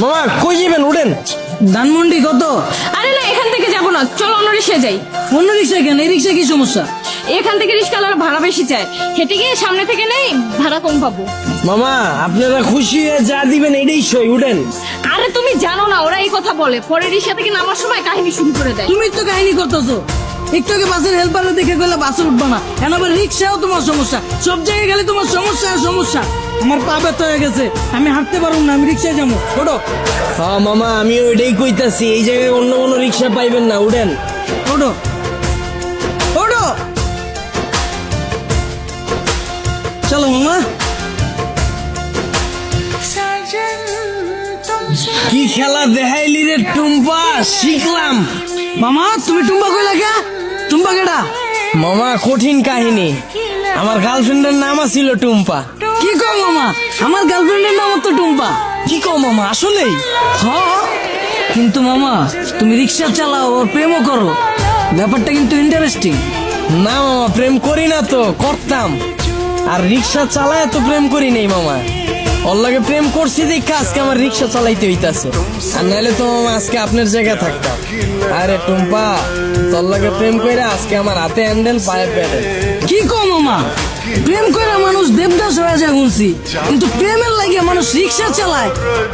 মামা কই যাবেন? উঠেন। ধানমন্ডি কত? আরে না এখান থেকে যাব না। চলো অন্য রিক্সায় যাই। অন্য রিক্সা কেন? এই রিক্সা কি সমস্যা? এখান থেকে রিক্সাওয়ালার ভাড়া বেশি চায়। হেঁটে গিয়ে সামনে থেকে নেই ভাড়া কম পাবো। মামা আপনারা খুশি হয়ে যা দিবেন এটাই সই উঠেন। আরে তুমি জানো না ওরা এই কথা বলে। পরে রিক্সা থেকে নামার সময় কাহিনী শুরু করে দেয়। তুমি তো কাহিনী করতেছো। একটু আগে বাসের হেল্পারে দেখে গেলে বাসে উঠবা না। কেন আবার রিক্সাও তোমার সমস্যা। সব জায়গায় গেলে তোমার সমস্যা আর সমস্যা। আমার পা ব্যথা হয়ে গেছে। আমি হাঁটতে পারব না আমি রিক্সায় যাব। ওঠো। হ্যাঁ মামা আমি ওইটাই কইতাছি। এই জায়গায় অন্য কোনো রিক্সা পাইবেন না উঠেন। ওঠো। ওঠো। চলো মামা। কি খেলা দেখাইলি রে টুম্পা? শিখলাম। মামা তুমি টুম্বা কই লাগা টুম্বা কেডা? মামা কঠিন কাহিনী। আমার গার্লফ্রেন্ডের নাম ছিল টুম্পা। কি কো মামা? আমার গার্লফ্রেন্ডের নাম তো টুম্পা। কি কও মামা আসলেই? হ্যাঁ কিন্তু মামা তুমি রিক্সা চালাও আর প্রেমও করো। ব্যাপারটা কিন্তু ইন্টারেস্টিং না মামা প্রেম করি না তো করতাম। আর রিক্সা চালায় তো প্রেম করি নাই মামা। ওর প্রেম করছি দেখে আজকে আমার রিক্সা চালাইতে হইতাছে। আর নাহলে তো আজকে আপনার জায়গা থাকতাম আরে টুম্পা, তোর লাগে প্রেম কইরা আজকে আমার হাতে হ্যান্ডেল পায়ে পেটে। কি কো মামা প্রেম করে মানুষ দেবদাস হয়ে যায় শুনছি কিন্তু প্রেমের লাগে মানুষ রিক্সা চালায়।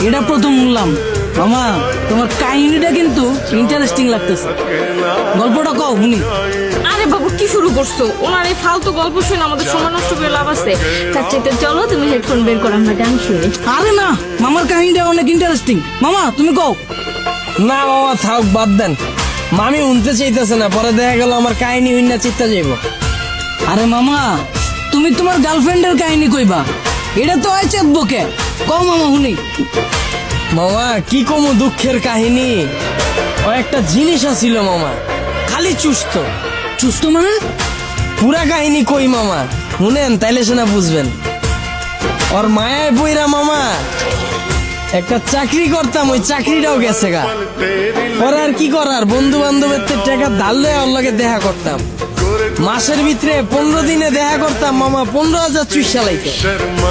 এটা প্রথম শুনলাম। মামা তোমার কাহিনীটা কিন্তু ইন্টারেস্টিং লাগতেছে। গল্পটা কও, শুনি। কি শুরু করছ? ওনার এই ফালতু গল্প শুনে আমাদের সময় নষ্ট করে লাভ আছে। তার চাইতে চলো তুমি হেডফোন বের করো আমরা গান শুনি। আরে না মামার কাহিনীটা অনেক ইন্টারেস্টিং মামা তুমি কও। না মামা থাক বাদ দেন। মামি উনতে চাইতেছে না পরে দেখা গেল আমার কাহিনী হইনা চিত্তা যাইব। আরে মামা তুমি তোমার গার্লফ্রেন্ডের কাহিনী কইবা। এটা তো হয় চেতবকে কও মামা শুনি। মামা কি কমু দুঃখের কাহিনী? ও একটা জিনিস আছিল মামা খালি চুস্ত সুস্থ মানে? পুরা কাহিনী কই মামা? শুনেন, তাইলে সেনা বুঝবেন। ওর মায়ায় বইরা মামা, একটা চাকরি করতাম, ওই চাকরিটাও গেছে গা। ওর আর কি করার? বন্ধু বান্ধবের টাকা ধারলে ওর লগে দেখা করতাম। মাসের ভিতরে পনেরো দিনে দেখা করতাম মামা, পনেরো হাজার চুই চালাইতো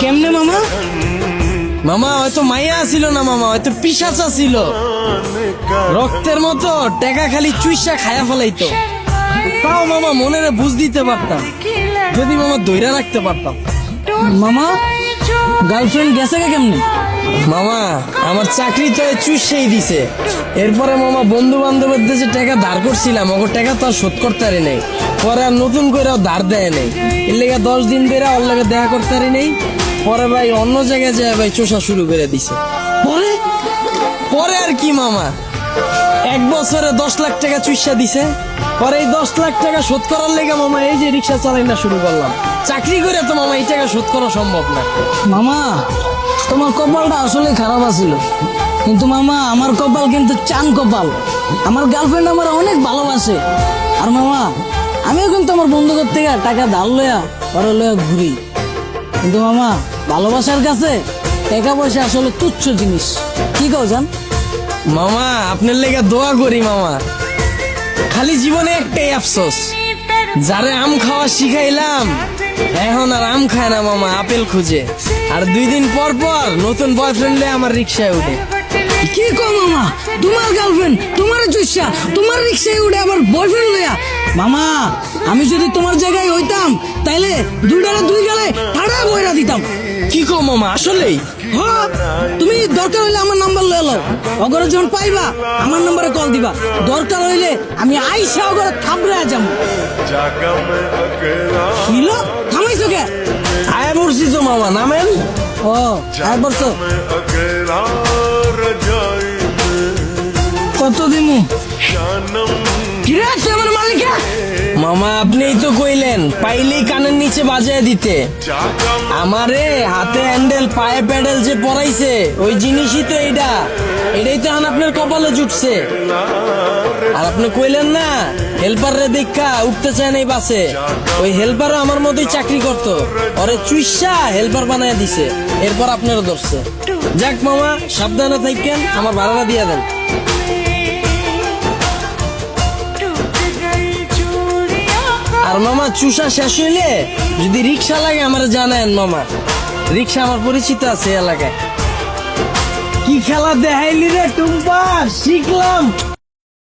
কেমনে মামা? মামা, হয়তো মাইয়া ছিল না মামা, হয়তো পিসাচা ছিল। রক্তের মতো, টাকা খালি চুইসা খায়া ফেলাইতো। তাও মামা মনের বুঝ দিতে পারতাম। যদি মামা দইরা রাখতে পারতাম। মামা গার্লফ্রেন্ড গেছে কেমনে? মামা, আমার চাকরি তো চুষেই দিছে। এরপরে মামা বন্ধু বান্ধবের দেশে টাকা ধার করছিলাম ওকে টাকা তো আর শোধ করতে পারি নাই। পরে আর নতুন করে ধার দেয় নেই। এর লেগে দশ দিন ধরে ওর লাগে দেখা করতে পারি নাই। পরে ভাই অন্য জায়গায় যায় ভাই চোষা শুরু করে দিছে। পরে? পরে আর কি মামা? এক বছরে দশ লাখ টাকা চুইসা দিছে। পরে এই দশ লাখ টাকা শোধ করার লেগে মামা এই যে রিক্সা চালাই না শুরু করলাম। চাকরি করে তো মামা এই টাকা শোধ করা সম্ভব না। মামা, তোমার কপালটা আসলে খারাপ আছিল। কিন্তু মামা, আমার কপাল কিন্তু চান কপাল। আমার গার্লফ্রেন্ড আমার অনেক ভালোবাসে। আর মামা, আমিও কিন্তু আমার বন্ধুদের থেকে টাকা ধার লয়া পরে লয়া ঘুরি। কিন্তু মামা, ভালোবাসার কাছে টাকা পয়সা আসলে তুচ্ছ জিনিস। কি কও জান? মামা, আপনার লেগে দোয়া করি মামা। খালি জীবনে একটাই আফসোস, যারে আম খাওয়া শিখাইলাম, এখন আর আম খায় না মামা, আপেল খুঁজে। আর দুই দিন পর পর নতুন বয়ফ্রেন্ডে আমার রিক্সায় উঠে। কি কো মামা? তোমার গার্লফ্রেন্ড তোমার চুষা তোমার রিক্সায় উঠে আবার বয়ফ্রেন্ড লয়া? মামা, আমি যদি তোমার জায়গায় হইতাম, তাইলে দুইটারে দুই গেলে ঠাড়া বইরা দিতাম। কি কো মামা, আসলেই? তুমি দরকার হইলে আমার নাম্বার লয়ে লও। অগরে যখন পাইবা, আমার নম্বরে কল দিবা। দরকার হইলে আমি আইসা অগরে থামরা যাম। হিলো থামাইছো কে? আয় মরছি তো মামা, নামেন? ও, আয়া মরছো কত দিমু কিরে মামা, আপনিই তো কইলেন, পাইলেই কানের নিচে বাজায় দিতে। আমারে হাতে হ্যান্ডেল, পায়ে প্যাডেল যে পরাইছে, ওই জিনিসই তো এইটা এটাই তো এখন আপনার কপালে জুটছে। আর আপনি কইলেন না হেল্পার রে দেখা, উঠতে চায় না এই বাসে। ওই হেল্পারও আমার মতোই চাকরি করত। ওরে চুইসা, হেল্পার বানায় দিছে। এরপর আপনারও ধরছে। যাক মামা, সাবধানে থাকেন, আমার ভাড়াটা দিয়ে দেন। আর মামা চুষা শেষ হইলে যদি রিক্সা লাগে আমার জানেন মামা। রিক্সা আমার পরিচিত আছে এলাকায়। কি খেলা দেখাইলি রে টুম্পা? শিখলাম।